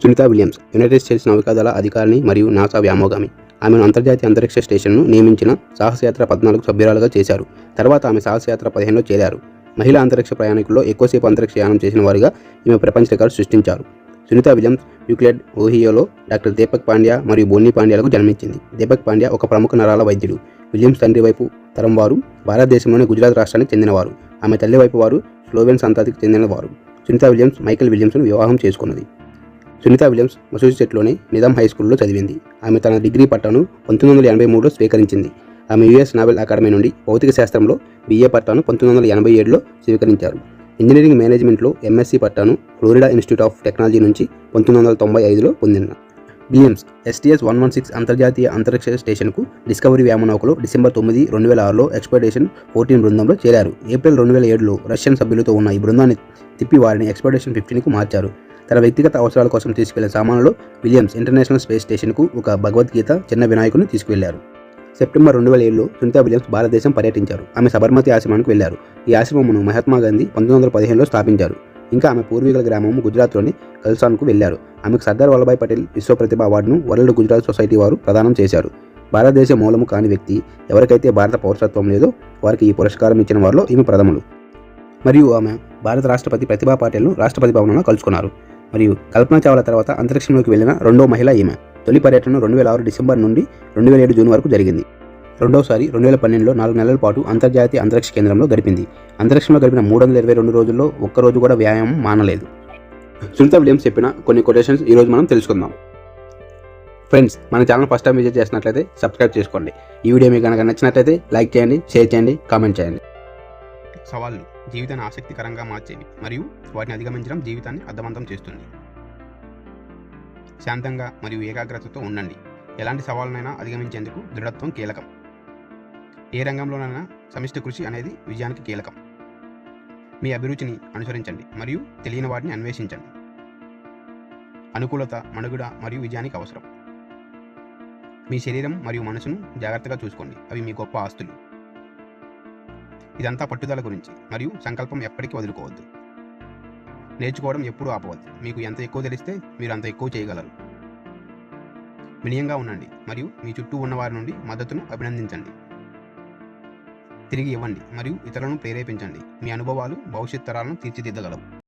Sunitha Williams United states నౌకాదళ అధికారిని మరియు నాసా వ్యామోగామి. ఆమెను అంతర్జాతీయ అంతరిక్ష స్టేషన్ను నియమించిన సాహసయాత్ర పద్నాలుగు సభ్యురాలుగా చేశారు. తర్వాత ఆమె సాహసయాత్ర పదిహేనులో చేరారు. మహిళా అంతరిక్ష ప్రయాణికుల్లో ఎక్కువసేపు అంతరిక్ష యానం చేసిన వారిగా ఈమె ప్రపంచ రికార్డు సృష్టించారు. సునీత విలియమ్స్ యూక్లెడ్ ఓహియోలో డాక్టర్ దీపక్ పాండ్యా మరియు బోన్నీ పాండ్యాలకు జన్మించింది. దీపక్ పాండ్యా ఒక ప్రముఖ నరాల వైద్యుడు. విలియమ్స్ తండ్రి వైపు తరం వారు భారతదేశంలోని గుజరాత్ రాష్ట్రానికి చెందినవారు. ఆమె తల్లి వైపు వారు స్లోవెన్ సంతతికి చెందినవారు. సునీత విలియమ్స్ మైకేల్ విలియమ్స్ను వివాహం చేసుకున్నది. సునీత విలియమ్స్ మసూసిసెట్లోని నిజాం హై స్కూల్లో చదివింది. ఆమె తన డిగ్రీ పట్టాను పంతొమ్మిది వందల ఎనభై మూడులో స్వీకరించింది. ఆమె యుఎస్ నావెల్ అకాడమీ నుండి భౌతిక శాస్త్రంలో బిఏ పట్టాను పంతొమ్మిది వందల ఎనభై ఏడులో స్వీకరించారు. ఇంజనీరింగ్ మేనేజ్మెంట్లో ఎంఎస్సీ పట్టాను ఫ్లోరిడా ఇన్స్టిట్యూట్ ఆఫ్ టెక్నాలజీ నుంచి పంతొమ్మిది వందల తొంభై ఐదులో పొందిన. Williams STS one one six అంతర్జాతీయ అంతరిక్ష స్టేషన్కు డిస్కవరీ వ్యామనౌకలో డిసెంబర్ తొమ్మిది రెండు వేల ఆరులో ఎక్స్పెడేషన్ ఫోర్టీన్ బృందంలో చేరారు. ఏప్రిల్ రెండు వేల ఏడులో రష్యన్ సభ్యులతో ఉన్న ఈ బృందాన్ని తిప్పి వారిని ఎక్స్పెడేషన్ ఫిఫ్టీన్కు మార్చారు. తన వ్యక్తిగత అవసరాల కోసం తీసుకెళ్ళిన సామాన్లు విలియమ్స్ ఇంటర్నేషనల్ స్పేస్ స్టేషన్కు ఒక భగవద్గీత చిన్న వినాయకుని తీసుకువెళ్ళారు. సెప్టెంబర్ రెండు వేల ఏడులో సునీతా విలియమ్స్ భారతదేశం పర్యటించారు. ఆమె సబర్మతి ఆశ్రమానికి వెళ్ళారు ఈ ఆశ్రమమును మహాత్మా గాంధీ పంతొమ్మిది వందల పదిహేనులో స్థాపించారు. ఇంకా ఆమె పూర్వీకుల గ్రామం గుజరాత్లోని కల్సాన్కు వెళ్ళారు ఆమెకు సర్దార్ వల్లభాయ్ పటేల్ విశ్వ ప్రతిభ అవార్డును వరల్డ్ గుజరాత్ సొసైటీ వారు ప్రదానం చేశారు. భారతదేశ మూలము కాని వ్యక్తి ఎవరికైతే భారత పౌరసత్వం లేదో వారికి ఈ పురస్కారం ఇచ్చిన వారిలో ఈమె ప్రథములు. మరియు ఆమె భారత రాష్ట్రపతి ప్రతిభా పాటిల్ను రాష్ట్రపతి భవనంలో కలుసుకున్నారు. మరియు కల్పన చావ్లా తర్వాత అంతరిక్షంలోకి వెళ్ళిన రెండో మహిళ ఈమె. తొలి పర్యటన రెండు వేల ఆరు డిసెంబర్ నుండి రెండు వేల ఏడు జూన్ వరకు జరిగింది. రెండోసారి రెండు వేల పన్నెండులో నాలుగు నెలల పాటు అంతర్జాతీయ అంతరిక్ష కేంద్రంలో గడిపింది. అంతరిక్షంలో గడిపిన మూడు వందల ఇరవై రెండు రోజుల్లో ఒక్కరోజు కూడా వ్యాయామం మానలేదు. సునీత విలియమ్స్ చెప్పిన కొన్ని కొటేషన్స్ ఈరోజు మనం తెలుసుకుందాం. ఫ్రెండ్స్ మన ఛానల్ ఫస్ట్ టైం విజిట్ చేసినట్లయితే సబ్స్క్రైబ్ చేసుకోండి. ఈ వీడియో మీకు కనుక నచ్చినట్లయితే లైక్ చేయండి షేర్ చేయండి కామెంట్ చేయండి. సవాళ్ళు. జీవితాన్ని ఆసక్తికరంగా మార్చేవి మరియు వాటిని అధిగమించడం జీవితాన్ని అర్థవంతం చేస్తుంది. శాంతంగా మరియు ఏకాగ్రతతో ఉండండి. ఎలాంటి సవాళ్ళనైనా అధిగమించేందుకు దృఢత్వం కీలకం. ఏ రంగంలోనైనా సమిష్టి కృషి అనేది విజయానికి కీలకం. మీ అభిరుచిని అనుసరించండి మరియు తెలియని వాటిని అన్వేషించండి. అనుకూలత మనుగడ మరియు విజయానికి అవసరం. మీ శరీరం మరియు మనసును జాగ్రత్తగా చూసుకోండి. అవి మీ గొప్ప ఆస్తులు. ఇదంతా పట్టుదల గురించి మరియు సంకల్పం ఎప్పటికీ వదులుకోవద్దు. నేర్చుకోవడం ఎప్పుడూ ఆపవద్దు. మీకు ఎంత ఎక్కువ తెలిస్తే మీరు అంత ఎక్కువ చేయగలరు. వినయంగా ఉండండి మరియు మీ చుట్టూ ఉన్నవారి నుండి మద్దతును అభినందించండి. తిరిగి ఇవ్వండి మరియు ఇతరులను ప్రేరేపించండి. మీ అనుభవాలు భవిష్యత్ తరాలను తీర్చిదిద్దగలవు.